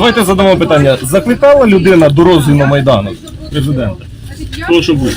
Давайте задамо питання. Закликала людина до розгляду Майдану президента? Того, що був.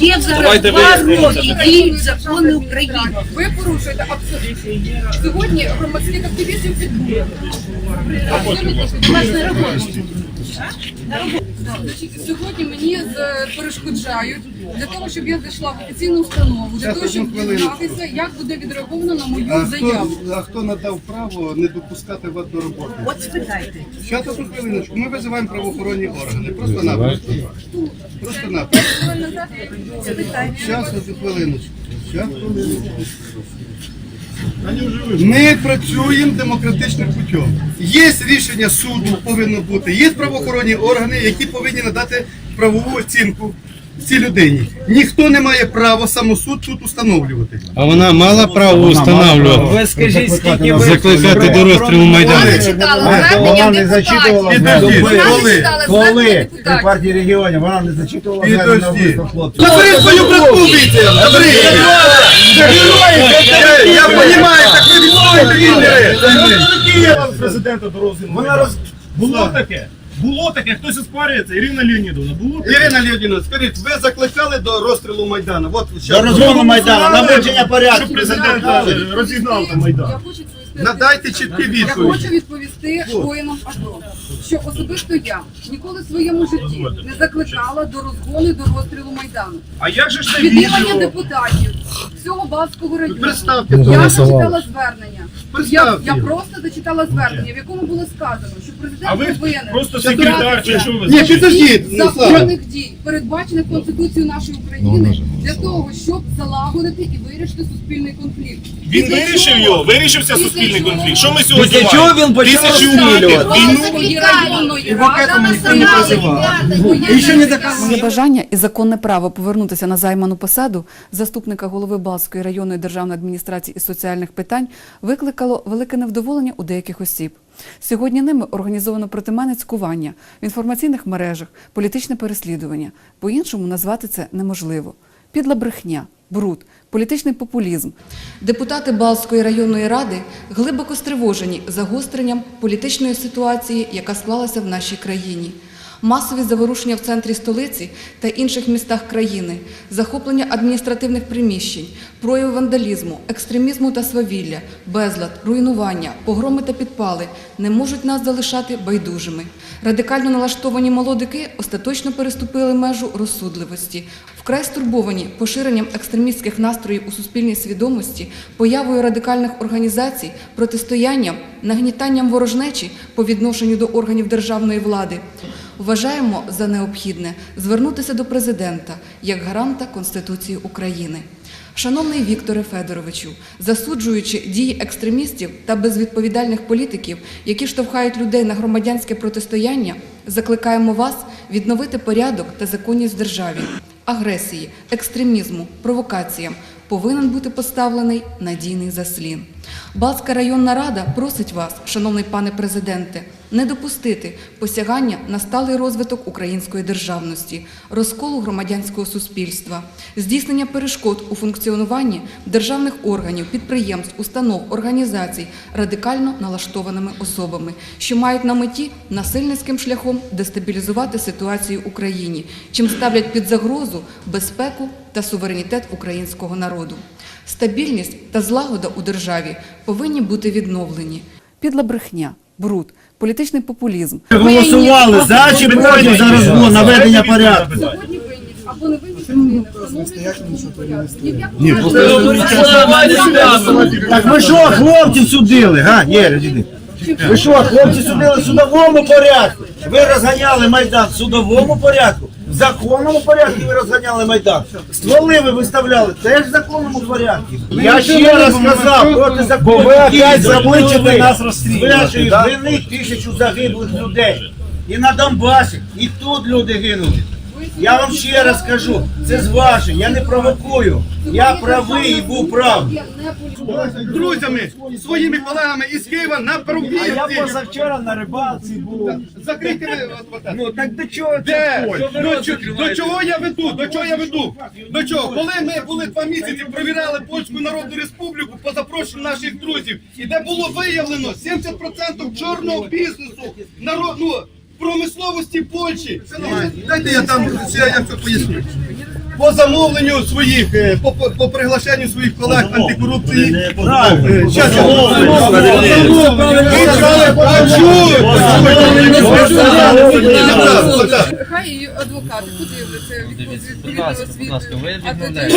Є зараз Давайте два вияснимо роки діють закони України. Ви порушуєте абсолютно. Сьогодні громадських активістів підбули. Значить, Сьогодні мені перешкоджають для того, щоб я зайшла в офіційну установу, для того, щоб дізнатися, як буде відреаговано на мою заяву. а хто надав право не допускати вас до роботи? От спитайте. Зараз одну хвилиночку. Ми визиваємо правоохоронні органи. Просто напросто. Просто напросто. Зараз одну хвилиночку. Щас, хвилиночку. Ми працюємо демократичним путем. Є рішення суду, повинно бути. Є правоохоронні органи, які повинні надати правову оцінку цій людині. Ніхто не має права самосуд тут установлювати. А вона мала право встановлювати, Ви скажіть, скільки ви закликати до розстрілу Майдану. Вона не зачитувала Підожди, коли? Коли? при партії регіонів, вона не зачитувала Підожди. на хлопців. Забери свою братку вийти! Забери! Я- розумію, так ви інтерес. Президента до Вона роз... Було таке? Було таке, хтось оспарюється. Ірина Леонідовна, було таке? Ірина Леонідовна, скажіть, ви закликали до розстрілу Майдану? От До розгону Майдану, наводження Щоб порядку. президент е, розігнав там Майдан. Я хочу відповісти. Надайте чіткі Я відповіді. хочу відповісти воїнам АТО, що особисто я ніколи в своєму житті не закликала до розгону і до розстрілу Майдану. А як же ж це Відвідування відео? депутатів всього Балтського району. Представте, Я зачитала звернення. Я, Представте я його. просто зачитала звернення, в якому було сказано, що А президент ви повинен просто секретар чи що ви? Ні, підождіть, ну, Слава. законних дій, передбачених Конституцією нашої України, для того, щоб залагодити і вирішити суспільний конфлікт. Він Після вирішив чого- його, вирішився після суспільний чого- конфлікт. Що ми сьогодні Після чого він почав Тисячі розстрілювати? війну. Районної ради ніхто не призивав. І ще не доказано. Моє бажання і законне право повернутися на займану посаду заступника голови Балської районної державної адміністрації із соціальних питань викликало велике невдоволення у деяких осіб. Сьогодні ними організовано проти мене цькування в інформаційних мережах, політичне переслідування. По-іншому назвати це неможливо. Підла брехня, бруд, політичний популізм. Депутати Балської районної ради глибоко стривожені загостренням політичної ситуації, яка склалася в нашій країні. Масові заворушення в центрі столиці та інших містах країни, захоплення адміністративних приміщень, прояви вандалізму, екстремізму та свавілля, безлад, руйнування, погроми та підпали не можуть нас залишати байдужими. Радикально налаштовані молодики остаточно переступили межу розсудливості, вкрай стурбовані поширенням екстремістських настроїв у суспільній свідомості, появою радикальних організацій, протистоянням, нагнітанням ворожнечі по відношенню до органів державної влади. Вважаємо за необхідне звернутися до президента як гаранта Конституції України. Шановний Вікторе Федоровичу, засуджуючи дії екстремістів та безвідповідальних політиків, які штовхають людей на громадянське протистояння, закликаємо вас відновити порядок та законність в державі. Агресії, екстремізму, провокаціям повинен бути поставлений надійний заслін. Балтська районна рада просить вас, шановний пане президенте, не допустити посягання на сталий розвиток української державності, розколу громадянського суспільства, здійснення перешкод у функціонуванні державних органів, підприємств, установ, організацій радикально налаштованими особами, що мають на меті насильницьким шляхом дестабілізувати ситуацію в Україні, чим ставлять під загрозу безпеку та суверенітет українського народу. Стабільність та злагода у державі повинні бути відновлені. Підла брехня, бруд, політичний популізм, Голосували за чи проти за розгон, наведення порядку. Або не встановлюють. Ні в Так ви що, хлопців судили, га? Ні. Ви що, хлопці судили в судовому порядку? Ви розганяли Майдан в судовому порядку? В законному порядку ви розганяли Майдан. Стволи ви виставляли теж в законному порядку. Я ще раз сказав, проти закону. Бо Ви опять запличете нас розстрілювати. вини тисячу загиблих людей. І на Донбасі, і тут люди гинули. Я вам ще раз кажу, це з вашим, я не провокую. Я правий і був правий. Друзями, своїми колегами із Києва на А я позавчора на рибалці був. Закрийте ви от- от. Ну так до чого Де? це? До, чо- до чого я веду? До чого я веду? До чого? Коли ми були два місяці, провіряли Польську Народну Республіку по запрошенню наших друзів, і де було виявлено 70% чорного бізнесу народ, ну, промисловості Польщі. Дайте я там я, все поясню. По замовленню своїх, е, по, по, по приглашенню своїх колег антикорупції. Е, Хай і адвокати подивляться відповідно ласка, ви А тоді-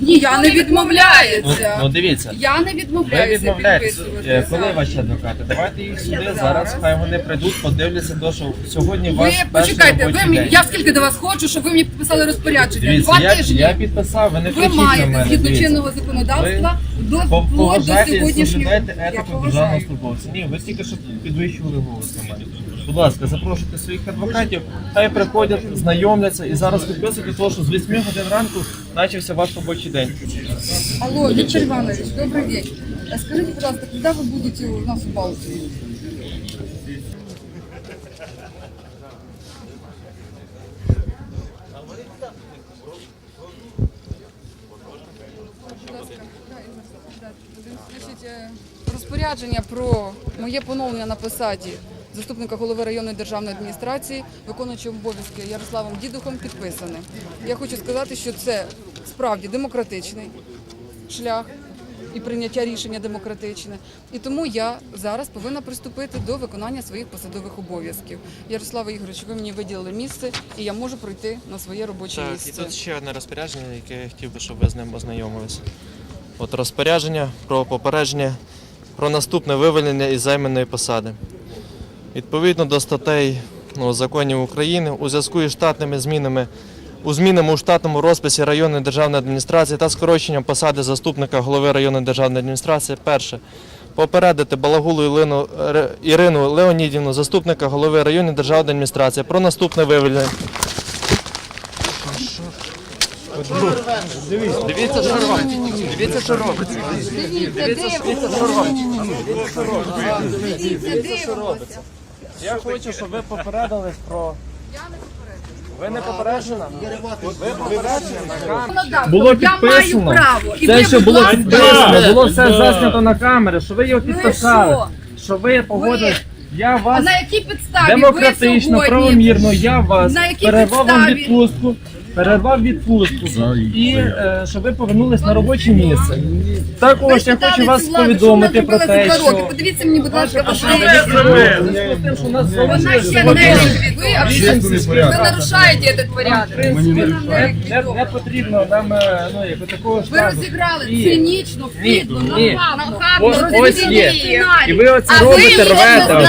Ні, я не Ну, відмовляюся. ну дивіться, Я не відмовляюся. Е, підписувати. Коли ваші адвокати? Давайте їх сюди зараз, хай вони прийдуть, подивляться, то, що сьогодні Ви почекайте, ви робочий мені день. я скільки до вас хочу, щоб ви мені підписали розпорядження. Дивіться, я, я підписав, ви не ви кричіть на маєте мене. згідно дивіться. чинного законодавства до, По- вплоть до Поважайте і сьогоднішнього. соблюдайте Я етику державного поважаю. службовця. Ні, ви тільки що підвищували голос на мене. Будь ласка, запрошуйте своїх адвокатів, хай приходять, знайомляться і зараз підписуйте того, що з 8 годин ранку почався ваш робочий день. Алло, Виктор Иванович, добрый день. А Скажите, пожалуйста, когда вы будете у нас в Балтии? Значить, е, розпорядження про моє поновлення на посаді заступника голови районної державної адміністрації, виконуючого обов'язки Ярославом Дідухом, підписане. Я хочу сказати, що це справді демократичний шлях і прийняття рішення демократичне. І тому я зараз повинна приступити до виконання своїх посадових обов'язків. Ярослава Ігорович, ви мені виділили місце, і я можу пройти на своє робоче Так, і тут ще одне розпорядження, яке я хотів би, щоб ви з ним ознайомилися. От розпорядження про попередження про наступне вивільнення із займаної посади. Відповідно до статей ну, законів України у зв'язку із штатними змінами у змінами у штатному розписі районної державної адміністрації та скороченням посади заступника голови районної державної адміністрації. Перше. Попередити Балагулу Ірину, Леонідівну, заступника голови районної державної адміністрації, про наступне вивільнення. Дивіться, що робиться. Дивіться, що робиться. Дивіться, що робиться. Я хочу, щоб ви попередились про. Ви не попереджена? Ви попереджена? Було Я підписано. маю право. І Це ще було підписано, було все заснято на камери, що ви його Ну підписали, що? що ви погодились. Я А вас на якій підставі демократично, ви сьогодні? правомірно, я вас На якій вам відпустку, перервав відпустку і е, щоб ви повернулись на робоче місце. Також я хочу вас повідомити про те, що Подивіться мені, будь ласка, ваші ви зробили? Тим, що у нас Вона залишилось ще не ви, ви нарушаєте этот порядок. Не, не, не потрібно нам е, ну, як такого Ви розіграли Ні. цинічно, Ні, підло, ні. нахабно. Ось, є. І ви оце А ви робите, його рвете.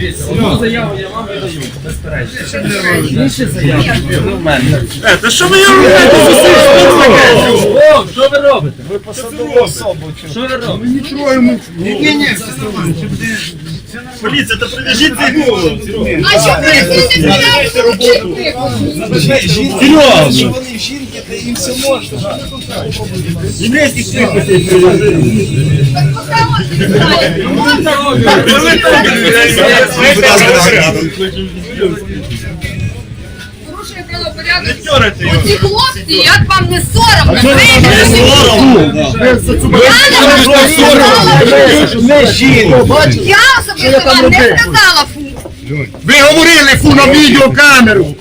Дивіться, одну заяву я вам видаю, безперечно. Інші заяви ви в мене. Та що ви робите? Що ви робите? Ви посадову особу. Що ви робите? А що ви не вчити? Вони жінки, та їм все можна. Єврейських приписів Порушує правопорядок. Оці хлопці, як вам не соромно? Я особисто вам не сказала фу. Ви говорили фу на відеокамеру.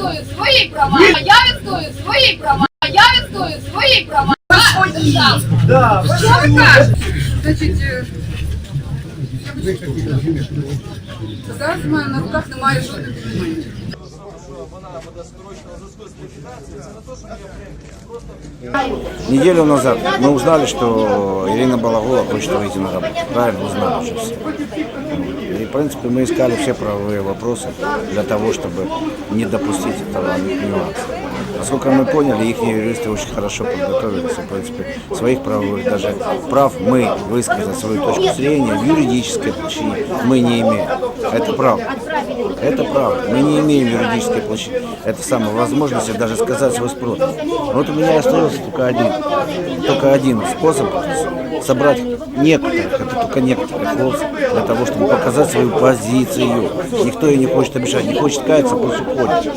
відстоюю свої права, а я відстоюю свої права, а я відстоюю свої права. Свої. Да, Що ви кажете? Значить, е, я хочу сказати. зараз в мене на руках немає жодних документів. Неделю назад мы узнали, что Ирина Балагова хочет выйти на работу. Правильно узнали уже все. И, в принципе, мы искали все правовые вопросы для того, чтобы не допустить этого нюанса. Насколько мы поняли, их юристы очень хорошо подготовились. В принципе, своих правовых даже прав мы высказать свою точку зрения в юридической площине мы не имеем. Это правда. Это правда. Мы не имеем юридической площади. Это самое возможности даже сказать свой спрос. Вот у меня остается только один, только один способ собрать некоторых, это только некоторых хлопцев, для того, чтобы показать свою позицию. Никто ей не хочет обижать, не хочет каяться, пусть уходит.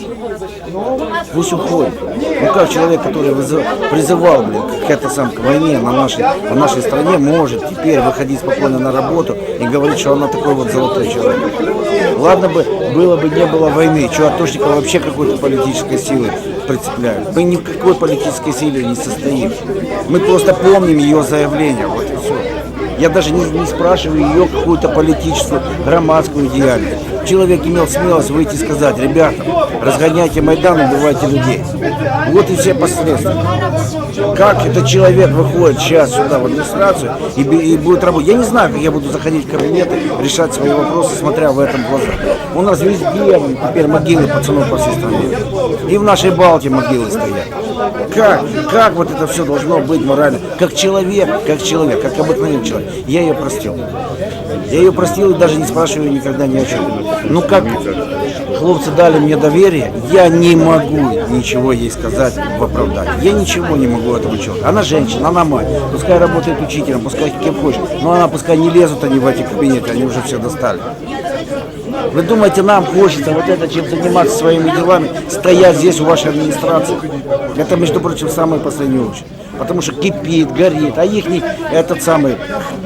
Пусть уходит. Ну как человек, который призывал, блин, к этой самой к войне на нашей, на нашей стране, может теперь выходить спокойно на работу и говорить, что она такой вот золотой человек. Ладно бы, было бы, не было войны, что Атошников вообще какой-то политической силы прицепляют. Мы ни в какой политической силе не состоим. Мы просто помним ее заявление, вот и все. Я даже не, не спрашиваю ее какую-то политическую, громадскую деятельность. Человек имел смелость выйти и сказать, ребята, разгоняйте Майдан, убивайте людей. Вот и все последствия. Как этот человек выходит сейчас сюда в администрацию и, и будет работать? Я не знаю, как я буду заходить в кабинеты, решать свои вопросы, смотря в этом глаза. У нас везде теперь могилы пацанов по всей стране. И в нашей Балте могилы стоят. Как? Как вот это все должно быть морально? Как человек, как человек, как обыкновенный человек. Я ее простил. Я ее простил и даже не спрашиваю никогда ни о чем. Ну как хлопцы дали мне доверие, я не могу ничего ей сказать в оправдании. Я ничего не могу этому человеку. Она женщина, она мать. Пускай работает учителем, пускай кем хочет. Но она пускай не лезут они в эти кабинеты, они уже все достали. Вы думаете, нам хочется вот это чем заниматься своими делами, стоять здесь у вашей администрации? Это, между прочим, в самую последнюю очередь. Потому что кипит, горит, а их этот самый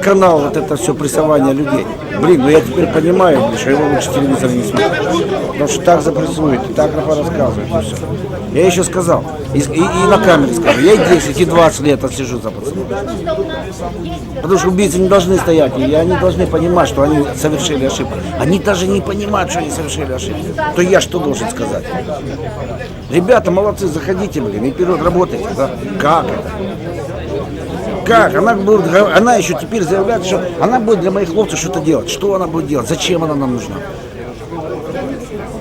канал, вот это все прессование людей. Блин, ну я теперь понимаю, что его лучше телевизор не смотреть. Потому что так запрессуют, и так рассказывают, и все. Я еще сказал, и, и- и на камере скажу, я и 10, и 20 лет отсижу за пацанов. Потому что убийцы не должны стоять, и они должны понимать, что они совершили ошибку. Они даже не понимают, что они совершили ошибку. То я что должен сказать? Ребята, молодцы, заходите, блин, и вперед работайте. Да? Как это? Как? Она, будет, она еще теперь заявляет, что она будет для моих хлопцев что-то делать. Что она будет делать? Зачем она нам нужна?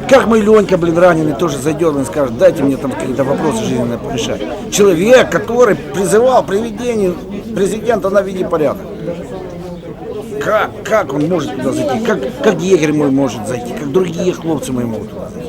Как мой Ленька, блин, раненый, тоже зайдет и скажет, дайте мне там какие-то вопросы жизненные порешать. Человек, который призывал приведение президента на виде порядок. Как, как он может туда зайти? Как, как егерь мой может зайти? Как другие хлопцы мои могут туда зайти?